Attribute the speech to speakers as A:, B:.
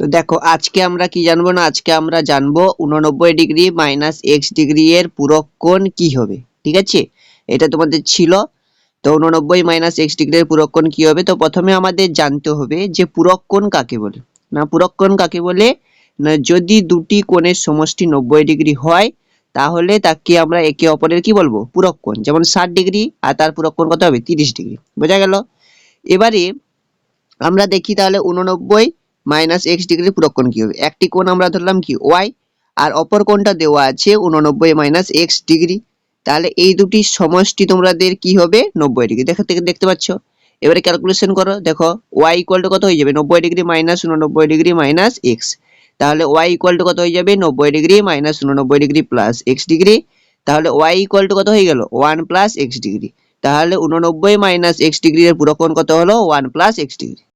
A: তো দেখো, আজকে আমরা কি জানব না? আজকে আমরা জানব উননব্বই ডিগ্রি মাইনাস এক্স ডিগ্রি এর পূরক কোণ কি হবে? ঠিক আছে? এটা তোমাদের ছিল। তো উননব্বই মাইনাস এক্স ডিগ্রি এর পূরক কোণ কি হবে? তো প্রথমে আমাদের জানতে হবে যে পূরক কোণ কাকে বলে? না, পূরক কোণ কাকে বলে? না, যদি দুটি কোণের সমষ্টি নব্বই ডিগ্রি হয়, তাহলে তাকে আমরা একে অপরের কি বলব? পূরক কোণ। যেমন ষাট ডিগ্রি, আর তার পূরক কোণ কত হবে? তিরিশ ডিগ্রি। বোঝা গেল? এবারে আমরা দেখি তাহলে উননব্বই মাইনাস এক্স ডিগ্রির পূরক কোণ কি হবে একটি কোণ আমরা ধরলাম কি? ওয়াই আর অপর কোণটা দেওয়া আছে উননব্বই মাইনাস এক্স ডিগ্রি তাহলে এই দুটি সমষ্টি তোমাদের কি হবে? নব্বই ডিগ্রি দেখো থেকে দেখতে পাচ্ছ? এবারে ক্যালকুলেশন করো। দেখো ওয়াই ইকুয়াল কত হয়ে যাবে? নব্বই ডিগ্রি মাইনাস উননব্বই ডিগ্রি মাইনাস এক্স তাহলে ওয়াই ইকুয়াল কত হয়ে যাবে? নব্বই ডিগ্রি মাইনাস উননব্বই ডিগ্রি প্লাস এক্স ডিগ্রি তাহলে ওয়াই ইকুয়াল টু কত হয়ে গেল? ওয়ান প্লাস এক্স ডিগ্রি তাহলে উননব্বই মাইনাস এক্স ডিগ্রি এর পুরো কত হলো? One plus x degree